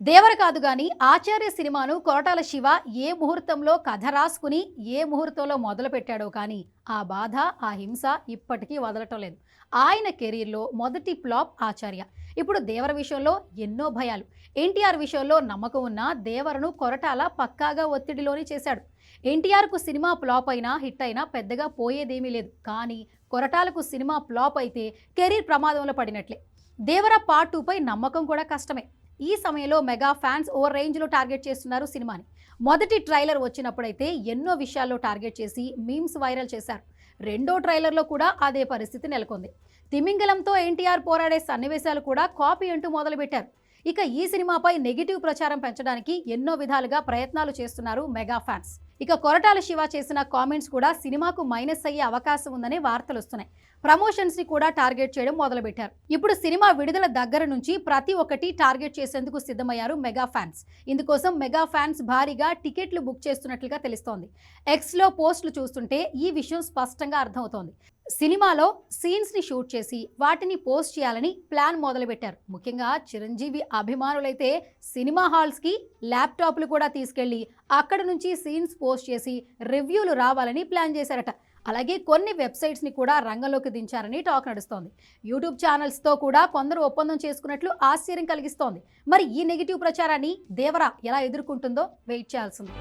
దేవర కాదు గాని ఆచార్య సినిమాను కొరటాల శివ ఏ ముహూర్తంలో కథ రాసుకుని ఏ ముహూర్తంలో మొదలు పెట్టాడో కానీ ఆ బాధ ఆ హింస ఇప్పటికీ వదలటం లేదు. ఆయన కెరీర్లో మొదటి ఫ్లాప్ ఆచార్య. ఇప్పుడు దేవర విషయంలో ఎన్నో భయాలు. ఎన్టీఆర్ విషయంలో నమ్మకం ఉన్న దేవరను కొరటాల పక్కాగా ఒత్తిడిలోనే చేశాడు. ఎన్టీఆర్కు సినిమా ఫ్లాప్ అయినా హిట్ అయినా పెద్దగా పోయేదేమీ లేదు. కానీ కొరటాలకు సినిమా ఫ్లాప్ అయితే కెరీర్ ప్రమాదంలో పడినట్లే. దేవర పార్ట్ టూపై నమ్మకం కూడా కష్టమే. ఈ సమయంలో మెగా ఫ్యాన్స్ ఓ రేంజ్లో టార్గెట్ చేస్తున్నారు సినిమాని. మొదటి ట్రైలర్ వచ్చినప్పుడైతే ఎన్నో విషయాల్లో టార్గెట్ చేసి మీమ్స్ వైరల్ చేశారు. రెండో ట్రైలర్లో కూడా అదే పరిస్థితి నెలకొంది. తిమింగలంతో ఎన్టీఆర్ పోరాడే సన్నివేశాలు కూడా కాపీ అంటూ మొదలుపెట్టారు. ఇక ఈ సినిమాపై నెగిటివ్ ప్రచారం పెంచడానికి ఎన్నో విధాలుగా ప్రయత్నాలు చేస్తున్నారు మెగా ఫ్యాన్స్. ఇక కొరటాల శివ చేసిన కామెంట్స్ కూడా సినిమాకు మైనస్ అయ్యే అవకాశం ఉందనే వార్తలు వస్తున్నాయి. ప్రమోషన్స్ని కూడా టార్గెట్ చేయడం మొదలుపెట్టారు. ఇప్పుడు సినిమా విడుదల దగ్గర నుంచి ప్రతి ఒక్కటి టార్గెట్ చేసేందుకు సిద్ధమయ్యారు మెగా ఫ్యాన్స్. ఇందుకోసం మెగా ఫ్యాన్స్ భారీగా టికెట్లు బుక్ చేస్తున్నట్లుగా తెలుస్తోంది. ఎక్స్లో పోస్టులు చూస్తుంటే ఈ విషయం స్పష్టంగా అర్థమవుతోంది. సినిమాలో సీన్స్ని షూట్ చేసి వాటిని పోస్ట్ చేయాలని ప్లాన్ మొదలుపెట్టారు. ముఖ్యంగా చిరంజీవి అభిమానులైతే సినిమా హాల్స్కి ల్యాప్టాప్లు కూడా తీసుకెళ్ళి అక్కడ నుంచి సీన్స్ పోస్ట్ చేసి రివ్యూలు రావాలని ప్లాన్ చేశారట. అలాగే కొన్ని వెబ్సైట్స్ని కూడా రంగంలోకి దించారని టాక్ నడుస్తోంది. యూట్యూబ్ ఛానల్స్తో కూడా కొందరు ఒప్పందం చేసుకున్నట్లు ఆశ్చర్యం కలిగిస్తోంది. మరి ఈ నెగిటివ్ ప్రచారాన్ని దేవరా ఎలా ఎదుర్కొంటుందో వెయిట్ చేయాల్సింది.